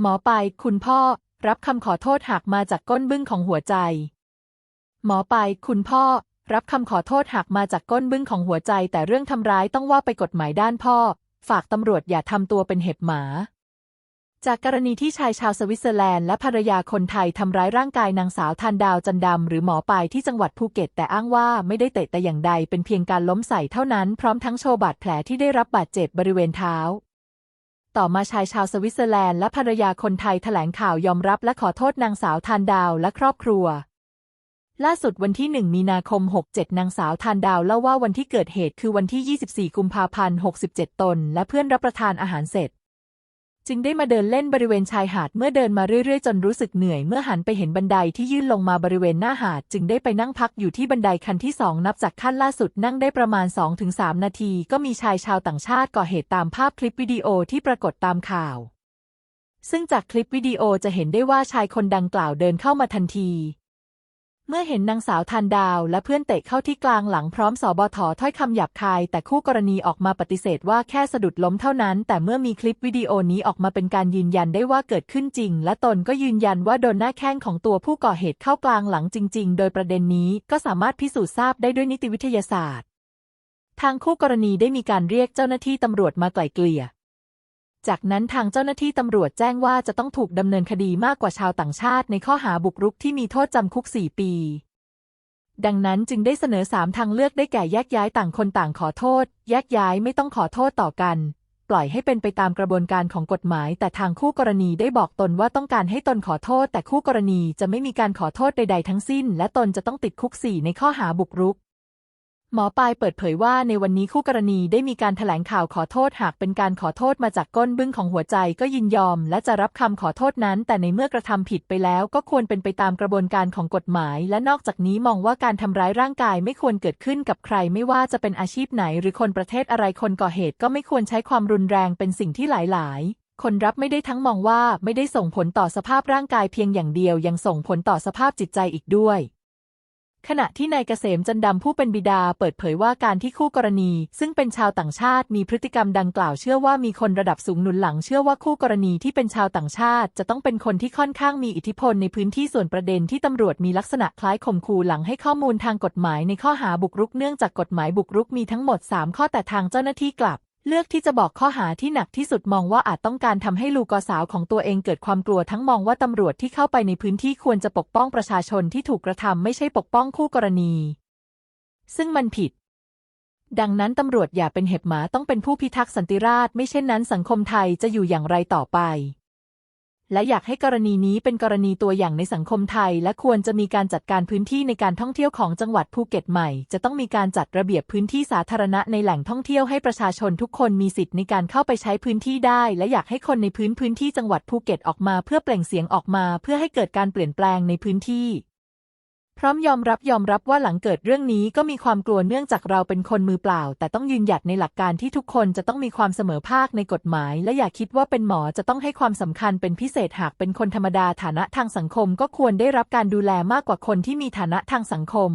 หมอไปลายคุณพ่อรับคำขอโทษหากมาจากก้นบึ้งของหัวใจ หมอไปลายคุณพ่อรับคำขอโทษหากมาจากก้นบึ้งของหัวใจ แต่เรื่องทำร้ายต้องว่าไปกฎหมายด้านพ่อ ฝากตำรวจอย่าทำตัวเป็นเห็บหมา จากกรณีที่ชายชาวสวิตเซอร์แลนด์และภรรยาคนไทยทำร้ายร่างกายนางสาวทันดาวจันดำหรือหมอปายที่จังหวัดภูเก็ต แต่อ้างว่าไม่ได้เตะแต่อย่างใดเป็นเพียงการล้มใส่เท่านั้น พร้อมทั้งโชว์บาดแผลที่ได้รับบาดเจ็บบริเวณเท้า ต่อมาชายชาวสวิตเซอร์แลนด์และภรรยาคนไทยแถลงข่าวยอมรับและขอโทษนางสาวทานดาวและครอบครัว ล่าสุดวันที่ 1 มีนาคม 67 นางสาวทานดาวเล่าว่าวันที่เกิดเหตุคือวันที่ 24 กุมภาพันธ์ 67 ตน และเพื่อนรับประทานอาหารเสร็จ จึงได้มาเดินเล่นบริเวณชายหาดเมื่อเดินมาเรื่อยๆ จนรู้สึกเหนื่อยเมื่อหันไปเห็นบันไดที่ยื่นลงมาบริเวณหน้าหาด จึงได้ไปนั่งพักอยู่ที่บันไดขั้นที่สองนับจากขั้นล่าสุดนั่งได้ประมาณ 2-3 นาที ก็มีชายชาวต่างชาติก่อเหตุตามภาพคลิปวิดีโอที่ปรากฏตามข่าว ซึ่งจากคลิปวิดีโอจะเห็นได้ว่าชายคนดังกล่าวเดินเข้ามาทันที เมื่อเห็นนางสาวทันดาวและเพื่อนเตะเข้าที่กลางหลังพร้อมสอบทถ้อยคำหยาบคาย แต่คู่กรณีออกมาปฏิเสธว่าแค่สะดุดล้มเท่านั้น แต่เมื่อมีคลิปวิดีโอนี้ออกมาเป็นการยืนยันได้ว่าเกิดขึ้นจริง และตนก็ยืนยันว่าโดนหน้าแข้งของตัวผู้ก่อเหตุเข้ากลางหลังจริง ๆ โดยประเด็นนี้ก็สามารถพิสูจน์ทราบได้ด้วยนิติวิทยาศาสตร์ ทางคู่กรณีได้มีการเรียกเจ้าหน้าที่ตำรวจมาไกล่เกลี่ย จากนั้นทางเจ้าหน้าที่ตำรวจแจ้งว่าจะต้องถูกดำเนินคดีมากกว่าชาวต่างชาติในข้อหาบุกรุกที่มีโทษจำคุก 4 ปี ดังนั้นจึงได้เสนอสามทางเลือกได้แก่แยกย้ายต่างคนต่างขอโทษ แยกย้ายไม่ต้องขอโทษต่อกัน ปล่อยให้เป็นไปตามกระบวนการของกฎหมาย แต่ทางคู่กรณีได้บอกตนว่าต้องการให้ตนขอโทษ แต่คู่กรณีจะไม่มีการขอโทษใด ๆ ทั้งสิ้น และตนจะต้องติดคุกสี่ในข้อหาบุกรุก หมอปลายเปิดเผยว่าในวันนี้คู่กรณีได้มีการแถลงข่าวขอโทษหากเป็นการขอโทษมาจากก้นบึ้งของหัวใจก็ยินยอม และจะรับคำขอโทษนั้น แต่ในเมื่อกระทำผิดไปแล้วก็ควรเป็นไปตามกระบวนการของกฎหมาย และนอกจากนี้มองว่าการทำร้ายร่างกายไม่ควรเกิดขึ้นกับใครไม่ว่าจะเป็นอาชีพไหน หรือคนประเทศอะไรคนก่อเหตุก็ไม่ควรใช้ความรุนแรงเป็นสิ่งที่หลาย ๆคนรับไม่ได้ทั้งมองว่าไม่ได้ส่งผลต่อสภาพร่างกายเพียงอย่างเดียวยังส่งผลต่อสภาพจิตใจอีกด้วย ขณะที่นายเกษมจันดำผู้เป็นบิดาเปิดเผยว่าการที่คู่กรณี ซึ่งเป็นชาวต่างชาติมีพฤติกรรมดังกล่าวเชื่อว่ามีคนระดับสูงหนุนหลังเชื่อว่าคู่กรณีที่เป็นชาวต่างชาติ จะต้องเป็นคนที่ค่อนข้างมีอิทธิพลในพื้นที่ส่วนประเด็นที่ตำรวจมีลักษณะคล้ายข่มขู่หลังให้ข้อมูลทางกฎหมายในข้อหาบุกรุกเนื่องจากกฎหมายบุกรุกมีทั้งหมด 3 ข้อแต่ทางเจ้าหน้าที่กลับ เลือกที่จะบอกข้อหาที่หนักที่สุดมองว่าอาจต้องการทำให้ลูกสาวของตัวเองเกิดความกลัวทั้งมองว่าตำรวจที่เข้าไปในพื้นที่ควรจะปกป้องประชาชนที่ถูกกระทำไม่ใช่ปกป้องคู่กรณี ซึ่งมันผิด ดังนั้นตำรวจอย่าเป็นเห็บหมาต้องเป็นผู้พิทักษ์สันติราษฎร์ไม่เช่นนั้นสังคมไทยจะอยู่อย่างไรต่อไป และอยากให้กรณีนี้เป็นกรณีตัวอย่างในสังคมไทย และควรจะมีการจัดการพื้นที่ในการท่องเที่ยวของจังหวัดภูเก็ตใหม่ จะต้องมีการจัดระเบียบพื้นที่สาธารณะในแหล่งท่องเที่ยวให้ประชาชนทุกคนมีสิทธิ์ในการเข้าไปใช้พื้นที่ได้ และอยากให้คนในพื้นพื้นที่จังหวัดภูเก็ตออกมา เพื่อเปล่งเสียงออกมา เพื่อให้เกิดการเปลี่ยนแปลงในพื้นที่ พร้อมยอมรับยอมรับว่าหลังเกิดเรื่องนี้ก็มีความกลัวเนื่องจากเราเป็นคนมือเปล่า แต่ต้องยืนหยัดในหลักการที่ทุกคนจะต้องมีความเสมอภาคในกฎหมาย และอย่าคิดว่าเป็นหมอจะต้องให้ความสำคัญเป็นพิเศษหากเป็นคนธรรมดาฐานะทางสังคมก็ควรได้รับการดูแลมากกว่าคนที่มีฐานะทางสังคม